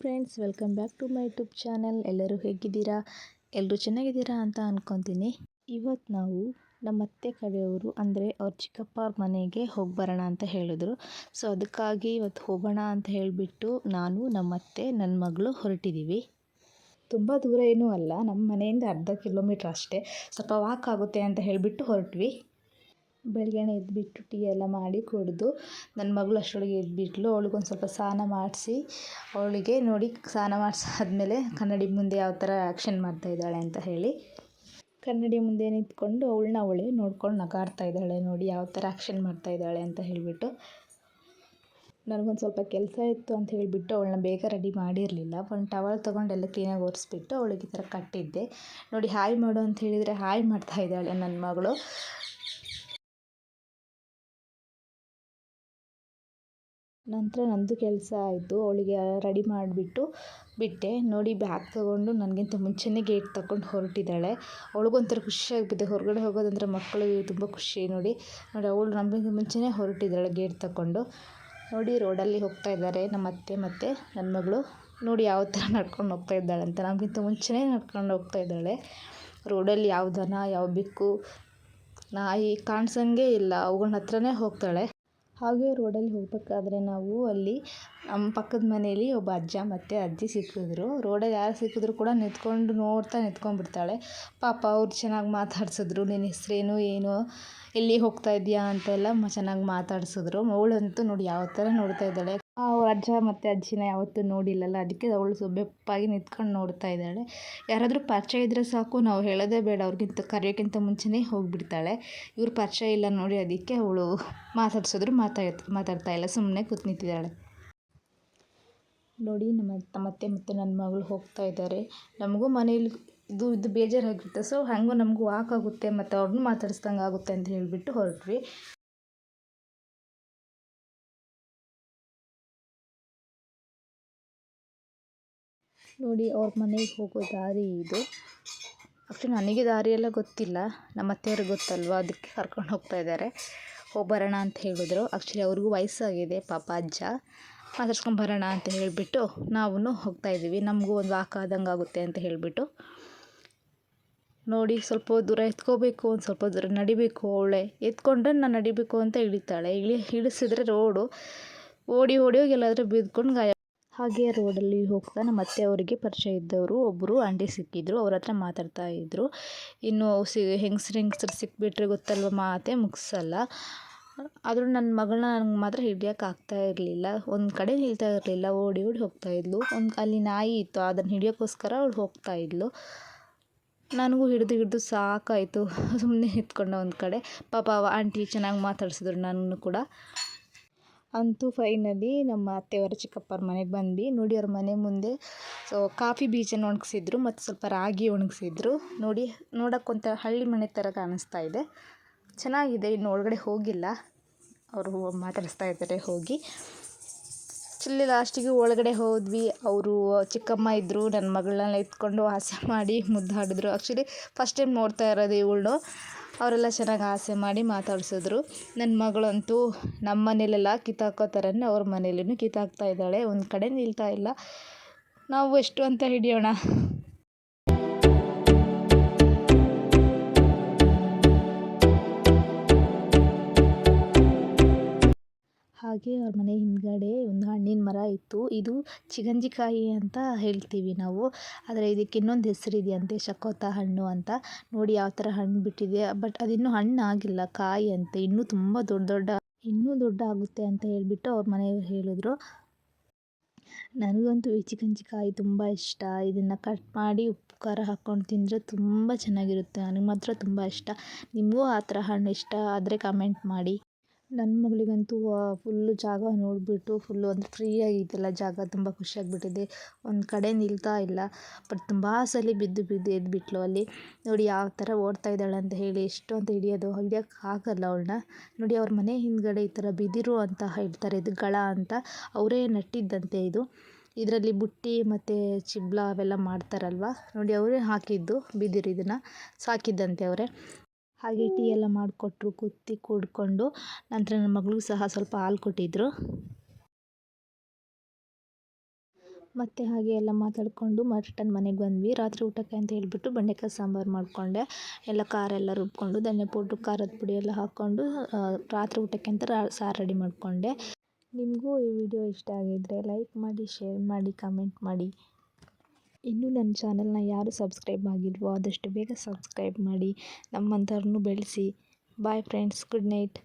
Friends welcome back to my YouTube channel ಎಲ್ಲರೂ ಹೇಗಿದ್ದೀರಾ? ಎಲ್ಲರೂ ಚೆನ್ನಾಗಿದ್ದೀರಾ ಅಂತ ಅಂದ್ಕೊತೀನಿ ಇವತ್ತು ನಾವು ನಮ್ಮ ಅತ್ತೆ ಕಡೆಯವರು, ಅಂದರೆ ಅವ್ರ ಚಿಕ್ಕಪ್ಪ ಅವ್ರ ಮನೆಗೆ ಹೋಗಿ ಬರೋಣ ಅಂತ ಹೇಳಿದ್ರು. ಸೊ ಅದಕ್ಕಾಗಿ ಇವತ್ತು ಹೋಗೋಣ ಅಂತ ಹೇಳಿಬಿಟ್ಟು ನಾನು, ನಮ್ಮ ಅತ್ತೆ ನನ್ನ ಮಗಳು ಹೊರಟಿದ್ದೀವಿ ತುಂಬ ದೂರ ಏನೂ ಅಲ್ಲ, ನಮ್ಮ ಮನೆಯಿಂದ ಅರ್ಧ ಕಿಲೋಮೀಟ್ರ್ ಅಷ್ಟೇ. ಸ್ವಲ್ಪ ವಾಕ್ ಆಗುತ್ತೆ ಅಂತ ಹೇಳಿಬಿಟ್ಟು ಹೊರಟ್ವಿ. ಬೆಳಗ್ಗೆನೇ ಎದ್ದುಬಿಟ್ಟು ಟೀ ಎಲ್ಲ ಮಾಡಿ ಕುಡಿದು ನನ್ನ ಮಗಳು ಅಷ್ಟರೊಳಗೆ ಎದ್ದುಬಿಟ್ಲು ಅವ್ಳಿಗೊಂದು ಸ್ವಲ್ಪ ಸ್ನಾನ ಮಾಡಿಸಿ, ಅವಳಿಗೆ ನೋಡಿ ಸ್ನಾನ ಮಾಡಿಸಾದ್ಮೇಲೆ ಕನ್ನಡಿ ಮುಂದೆ ಯಾವ ಥರ ಆ್ಯಕ್ಷನ್ ಮಾಡ್ತಾಯಿದ್ದಾಳೆ ಅಂತ ಹೇಳಿ. ಕನ್ನಡಿ ಮುಂದೆ ನಿಂತ್ಕೊಂಡು ಅವಳನ್ನ ಅವಳೇ ನೋಡ್ಕೊಂಡು ನಗಾಡ್ತಾ ಇದ್ದಾಳೆ ನೋಡಿ ಯಾವ ಥರ ಆ್ಯಕ್ಷನ್ ಮಾಡ್ತಾಯಿದ್ದಾಳೆ ಅಂತ ಹೇಳಿಬಿಟ್ಟು. ನನಗೊಂದು ಸ್ವಲ್ಪ ಕೆಲಸ ಇತ್ತು ಅಂತ ಹೇಳಿಬಿಟ್ಟು ಅವಳನ್ನ ಬೇಗ ರೆಡಿ ಮಾಡಿರಲಿಲ್ಲ. ಒಂದು ಟವಲ್ ತೊಗೊಂಡು ಎಲ್ಲ ಕ್ಲೀನಾಗಿ ಒರೆಸ್ಬಿಟ್ಟು ಅವಳಿಗೆ ಈ ಥರ ಕಟ್ಟಿದ್ದೆ. ನೋಡಿ, ಹಾಯ್ ಮಾಡು ಅಂತ ಹೇಳಿದರೆ ಹಾಯ್ ಮಾಡ್ತಾ ಇದ್ದಾಳೆ ನನ್ನ ಮಗಳು. ನಂತರ ನನ್ನದು ಕೆಲಸ ಆಯಿತು. ಅವಳಿಗೆ ರೆಡಿ ಮಾಡಿಬಿಟ್ಟು ಬಿಟ್ಟೆ. ನೋಡಿ ಬ್ಯಾಗ್ ತೊಗೊಂಡು ನನಗಿಂತ ಮುಂಚೆನೇ ಗೇಟ್ ತಗೊಂಡು ಹೊರಟಿದ್ದಾಳೆ. ಅವಳಿಗೊಂಥರ ಖುಷಿಯಾಗಿಬಿಟ್ಟಿದೆ. ಹೊರಗಡೆ ಹೋಗೋದಂದ್ರೆ ಮಕ್ಕಳಿಗೆ ತುಂಬ ಖುಷಿ ನೋಡಿ. ನೋಡಿ, ಅವಳು ನಮಗಿಂತ ಮುಂಚೆನೇ ಹೊರಟಿದ್ದಾಳೆ ಗೇಟ್ ತಗೊಂಡು. ನೋಡಿ ರೋಡಲ್ಲಿ ಹೋಗ್ತಾ ಇದ್ದಾರೆ ನಮ್ಮ ಅತ್ತೆ ಮತ್ತು ನನ್ನ ಮಗಳು. ನೋಡಿ, ಯಾವ ಥರ ನಡ್ಕೊಂಡು ಹೋಗ್ತಾ ಇದ್ದಾಳೆ ಅಂತ. ನಮಗಿಂತ ಮುಂಚೆನೇ ನಡ್ಕೊಂಡು ಹೋಗ್ತಾ ಇದ್ದಾಳೆ. ರೋಡಲ್ಲಿ ಯಾವ ದನ, ಯಾವ ಬಿಕ್ಕು, ನಾಯಿ ಕಾಣಿಸಂಗೆ ಇಲ್ಲ. ಅವುಗಳ ಹತ್ರನೇ ಹೋಗ್ತಾಳೆ. ಹಾಗೆ ರೋಡಲ್ಲಿ ಹೋಗಬೇಕಾದ್ರೆ ನಾವು ಅಲ್ಲಿ ನಮ್ಮ ಪಕ್ಕದ ಮನೆಯಲ್ಲಿ ಒಬ್ಬ ಅಜ್ಜ ಮತ್ತು ಅಜ್ಜಿ ಸಿಕ್ಕಿದ್ರು. ರೋಡಲ್ಲಿ ಯಾರು ಸಿಕ್ಕಿದ್ರು ಕೂಡ ನಿಂತ್ಕೊಂಡು ನೋಡ್ತಾ ನಿಂತ್ಕೊಂಡ್ಬಿಡ್ತಾಳೆ. ಪಾಪ ಅವ್ರು ಚೆನ್ನಾಗಿ ಮಾತಾಡ್ಸಿದ್ರು. ನಿನ್ನ ಹೆಸ್ರೇನು? ಏನು? ಎಲ್ಲಿ ಹೋಗ್ತಾ ಇದ್ದೀಯಾ? ಅಂತೆಲ್ಲ ಚೆನ್ನಾಗಿ ಮಾತಾಡ್ಸಿದ್ರು. ಅವಳಂತೂ ನೋಡಿ ಯಾವ ಥರ ನೋಡ್ತಾ ಇದ್ದಾಳೆ. ಅವ್ರ ಅಜ್ಜ ಮತ್ತು ಅಜ್ಜಿನ ಯಾವತ್ತೂ ನೋಡಿಲ್ಲಲ್ಲ. ಅದಕ್ಕೆ ಅವಳು ಸೊ ಬೆಪ್ಪಾಗಿ ನಿಂತ್ಕೊಂಡು ನೋಡ್ತಾ ಇದ್ದಾಳೆ. ಯಾರಾದರೂ ಪರಿಚಯ ಇದ್ದರೆ ಸಾಕು, ನಾವು ಹೇಳೋದೇ ಬೇಡ. ಅವ್ರಿಗಿಂತ ಕರೆಯೋಕ್ಕಿಂತ ಮುಂಚೆನೇ ಹೋಗಿಬಿಡ್ತಾಳೆ. ಇವ್ರು ಪರಿಚಯ ಇಲ್ಲ ನೋಡಿ, ಅದಕ್ಕೆ ಅವಳು ಮಾತಾಡ್ಸಿದ್ರು ಮಾತಾಡ್ ಮಾತಾಡ್ತಾ ಇಲ್ಲ. ಸುಮ್ಮನೆ ಕೂತ್ ನಿಂತಿದ್ದಾಳೆ. ನೋಡಿ, ನಮ್ಮ ಮತ್ತೆ ಮತ್ತು ನನ್ನ ಮಗಳು ಹೋಗ್ತಾ ಇದ್ದಾರೆ. ನಮಗೂ ಮನೇಲಿ ಇದು ಇದು ಬೇಜಾರಾಗಿರುತ್ತೆ. ಸೊ ಹಾಗೂ ನಮಗೂ ವಾಕ್ ಆಗುತ್ತೆ, ಮತ್ತು ಅವ್ರನ್ನೂ ಮಾತಾಡಿಸ್ದಂಗೆ ಆಗುತ್ತೆ ಅಂತ ಹೇಳಿಬಿಟ್ಟು ಹೊರಟ್ವಿ. ನೋಡಿ ಅವ್ರ ಮನೆಗೆ ಹೋಗೋ ದಾರಿ ಇದು. ಆ್ಯಕ್ಚುಲಿ ನನಗೆ ದಾರಿ ಎಲ್ಲ ಗೊತ್ತಿಲ್ಲ. ನಮ್ಮ ಅತ್ತೆಯವ್ರಿಗೆ ಗೊತ್ತಲ್ವ? ಅದಕ್ಕೆ ಕರ್ಕೊಂಡು ಹೋಗ್ತಾ ಇದ್ದಾರೆ. ಹೋಗಿ ಬರೋಣ ಅಂತ ಹೇಳಿದ್ರು. ಆ್ಯಕ್ಚುಲಿ ಅವ್ರಿಗೂ ವಯಸ್ಸಾಗಿದೆ, ಪಾಪ ಅಜ್ಜ. ಮಾತಾಡ್ಸ್ಕೊಂಡು ಬರೋಣ ಅಂತ ಹೇಳಿಬಿಟ್ಟು ನಾವು ಹೋಗ್ತಾ ಇದ್ದೀವಿ. ನಮಗೂ ಒಂದು ವಾಕ್ ಆದಂಗೆ ಆಗುತ್ತೆ ಅಂತ ಹೇಳಿಬಿಟ್ಟು. ನೋಡಿ ಸ್ವಲ್ಪ ದೂರ ಎತ್ಕೋಬೇಕು, ಒಂದು ಸ್ವಲ್ಪ ದೂರ ನಡಿಬೇಕು. ಅವಳೆ ಎತ್ಕೊಂಡ್ರೆ ನಾನು ನಡಿಬೇಕು ಅಂತ ಇಳಿತಾಳೆ ಇಳಿ ಇಳಿಸಿದ್ರೆ ರೋಡು. ಓಡಿ ಓಡಿ ಹೋಗಿ ಎಲ್ಲಾದರೂ ಬಿದ್ಕೊಂಡು ಗಾಯ ಹಾಗೆ ರೋಡಲ್ಲಿ ಹೋಗ್ತಾ ನಮ್ಮ ಅತ್ತೆಯವರಿಗೆ ಪರಿಚಯ ಇದ್ದವರು ಒಬ್ಬರು ಆಂಟಿ ಸಿಕ್ಕಿದ್ರು, ಅವ್ರ ಹತ್ರ ಮಾತಾಡ್ತಾ ಇದ್ದರು ಇನ್ನು ಸಿ, ಹೆಂಗಸ್ರು ಹೆಂಗಸ್ರು ಸಿಕ್ಬಿಟ್ರೆ ಗೊತ್ತಲ್ವ ಮಾತೆ? ಮುಗಿಸಲ್ಲ. ಆದರೂ ನನ್ನ ಮಗಳನ್ನ ನನಗೆ ಮಾತ್ರ ಹಿಡಿಯೋಕೆ ಆಗ್ತಾ ಇರಲಿಲ್ಲ. ಒಂದು ಕಡೆ ನಿಲ್ತಾ ಇರಲಿಲ್ಲ, ಓಡಿ ಓಡಿ ಹೋಗ್ತಾ ಇದ್ಲು. ಒಂದು ಅಲ್ಲಿ ನಾಯಿ ಇತ್ತು ಅದನ್ನು ಹಿಡಿಯೋಕ್ಕೋಸ್ಕರ ಅವಳು ಹೋಗ್ತಾ ಇದ್ಲು. ನನಗೂ ಹಿಡಿದು ಹಿಡಿದು ಸಾಕಾಯಿತು. ಸುಮ್ಮನೆ ಎತ್ಕೊಂಡೆ ಒಂದು ಕಡೆ. ಪಾಪ ಆಂಟಿ ಚೆನ್ನಾಗಿ ಮಾತಾಡ್ಸಿದ್ರು ನನ್ನ ಕೂಡ. ಅಂತೂ ಫೈನಲಿ ನಮ್ಮ ಅತ್ತೆಯವರ ಚಿಕ್ಕಪ್ಪರ ಮನೆಗೆ ಬಂದ್ವಿ. ನೋಡಿ ಅವ್ರ ಮನೆ ಮುಂದೆ ಸೊ ಕಾಫಿ ಬೀಜನ ಒಣಗಿಸಿದ್ರು ಮತ್ತು ಸ್ವಲ್ಪ ರಾಗಿ ಒಣಗಿಸಿದ್ರು. ನೋಡಿ ನೋಡೋಕ್ಕೊಂಥರ ಹಳ್ಳಿ ಮನೆ ಥರ ಕಾಣಿಸ್ತಾ ಇದೆ. ಚೆನ್ನಾಗಿದೆ, ಇನ್ನು ಒಳಗಡೆ ಹೋಗಿಲ್ಲ. ಅವರು ಮಾತಾಡಿಸ್ತಾ ಇದ್ದಾರೆ, ಹೋಗಿ. ಚಿಲ್ಲಿ ಲಾಸ್ಟಿಗೆ ಒಳಗಡೆ ಹೋದ್ವಿ. ಅವರು ಚಿಕ್ಕಮ್ಮ ಇದ್ದರು ನನ್ನ ಮಗಳನ್ನೆಲ್ಲ ಎತ್ಕೊಂಡು ಆಸೆ ಮಾಡಿ ಮುದ್ದಾಡಿದ್ರು. ಆ್ಯಕ್ಚುಲಿ ಫಸ್ಟ್ ಟೈಮ್ ನೋಡ್ತಾ ಇರೋದು ಇವಳು. ಅವರೆಲ್ಲ ಚೆನ್ನಾಗಿ ಆಸೆ ಮಾಡಿ ಮಾತಾಡಿಸಿದ್ರು. ನನ್ನ ಮಗಳಂತೂ ನಮ್ಮ ಮನೇಲೆಲ್ಲ ಕಿತ್ತಾಕೋ ಥರನೇ ಅವ್ರ ಮನೇಲಿನೂ ಕಿತ್ತಾಕ್ತಾ ಇದ್ದಾಳೆ. ಒಂದು ಕಡೆ ನಿಲ್ತಾ ಇಲ್ಲ. ನಾವು ಎಷ್ಟು ಅಂತ ಹಿಡಿಯೋಣ? ಹಾಗೆ ಅವ್ರ ಮನೆ ಹಿಂದ್ಗಡೆ ಒಂದು ಹಣ್ಣಿನ ಮರ ಇತ್ತು. ಇದು ಚಿಗಂಜಿಕಾಯಿ ಅಂತ ಹೇಳ್ತೀವಿ ನಾವು. ಆದರೆ ಇದಕ್ಕೆ ಇನ್ನೊಂದು ಹೆಸರಿದೆಯಂತೆ ಶಕೋತ ಹಣ್ಣು ಅಂತ. ನೋಡಿ ಯಾವ ಥರ ಹಣ್ಣು ಬಿಟ್ಟಿದೆ. ಬಟ್ ಅದಿನ್ನೂ ಹಣ್ಣು ಆಗಿಲ್ಲ ಕಾಯಿ ಅಂತೆ. ಇನ್ನೂ ತುಂಬ ದೊಡ್ಡ ದೊಡ್ಡ, ಇನ್ನೂ ದೊಡ್ಡ ಆಗುತ್ತೆ ಅಂತ ಹೇಳಿಬಿಟ್ಟು ಅವ್ರ ಮನೆಯವ್ರು ಹೇಳಿದ್ರು. ನನಗಂತೂ ಈ ಚಿಕಂಜಿಕಾಯಿ ತುಂಬ ಇಷ್ಟ. ಇದನ್ನು ಕಟ್ ಮಾಡಿ ಉಪ್ಪು, ಖಾರ ಹಾಕ್ಕೊಂಡು ತಿಂದರೆ ತುಂಬ ಚೆನ್ನಾಗಿರುತ್ತೆ. ನನಗೆ ಮಾತ್ರ ತುಂಬ ಇಷ್ಟ. ನಿಮಗೂ ಆ ಥರ ಹಣ್ಣು ಇಷ್ಟ ಆದರೆ ಕಮೆಂಟ್ ಮಾಡಿ. ನನ್ನ ಮಗಳಿಗಂತೂ ಫುಲ್ಲು ಜಾಗ ನೋಡಿಬಿಟ್ಟು ಫುಲ್ಲು ಅಂದರೆ ಫ್ರೀ ಆಗಿದೆಯಲ್ಲ ಜಾಗ ತುಂಬ ಖುಷಿಯಾಗಿಬಿಟ್ಟಿದೆ ಒಂದು ಕಡೆ ನಿಲ್ತಾ ಇಲ್ಲ ಬಟ್ ತುಂಬ ಸಲ ಬಿದ್ದು ಬಿದ್ದು ಎದ್ಬಿಟ್ಲು ಅಲ್ಲಿ. ನೋಡಿ ಯಾವ ಥರ ಓಡ್ತಾ ಇದ್ದಾಳೆ ಅಂತ ಹೇಳಿ, ಎಷ್ಟು ಅಂತ ಹಿಡಿಯೋದು, ಹಿಡಿಯೋಕೆ ಆಗಲ್ಲ ಅವಳನ್ನ. ನೋಡಿ ಅವ್ರ ಮನೆ ಹಿಂದ್ಗಡೆ ಈ ಥರ ಬಿದಿರು ಅಂತ ಹೇಳ್ತಾರೆ, ಇದು ಗಳ ಅಂತ. ಅವರೇ ನಟ್ಟಿದ್ದಂತೆ ಇದು. ಇದರಲ್ಲಿ ಬುಟ್ಟಿ ಮತ್ತು ಚಿಬ್ಲ ಅವೆಲ್ಲ ಮಾಡ್ತಾರಲ್ವ? ನೋಡಿ ಅವರೇ ಹಾಕಿದ್ದು ಬಿದಿರು ಇದನ್ನು. ಸಾಕಿದ್ದಂತೆ ಅವರೇ. ಹಾಗೆ ಟೀ ಎಲ್ಲ ಮಾಡಿಕೊಟ್ರು, ಕುತ್ತಿ ಕೂಡಿಕೊಂಡು. ನಂತರ ನನ್ನ ಮಗಳಿಗೂ ಸಹ ಸ್ವಲ್ಪ ಹಾಲು ಕೊಟ್ಟಿದ್ದರು ಮತ್ತು ಹಾಗೆ ಎಲ್ಲ ಮಾತಾಡಿಕೊಂಡು ರಿಟರ್ನ್ ಮನೆಗೆ ಬಂದ್ವಿ. ರಾತ್ರಿ ಊಟಕ್ಕೆ ಅಂತ ಹೇಳಿಬಿಟ್ಟು ಬೆಂಡೆಕಾಯಿ ಸಾಂಬಾರು ಮಾಡಿಕೊಂಡೆ. ಎಲ್ಲ ಖಾರ ಎಲ್ಲ ರುಬ್ಕೊಂಡು, ಧನ್ಯ ಪೌಡ್ರು, ಖಾರದ ಪುಡಿ ಎಲ್ಲ ಹಾಕ್ಕೊಂಡು ರಾತ್ರಿ ಊಟಕ್ಕೆ ಅಂತ ಸಾರು ರೆಡಿ ಮಾಡಿಕೊಂಡೆ. ನಿಮಗೂ ಈ ವಿಡಿಯೋ ಇಷ್ಟ ಆಗಿದ್ದರೆ ಲೈಕ್ ಮಾಡಿ, ಶೇರ್ ಮಾಡಿ, ಕಮೆಂಟ್ ಮಾಡಿ. ಇನ್ನೂ ನನ್ನ ಚಾನಲ್ನ ಯಾರು ಸಬ್ಸ್ಕ್ರೈಬ್ ಆಗಿಲ್ವೋ ಆದಷ್ಟು ಬೇಗ ಸಬ್ಸ್ಕ್ರೈಬ್ ಮಾಡಿ ನಮ್ಮಂಥವ್ರನ್ನೂ ಬೆಳೆಸಿ. Bye friends, good night.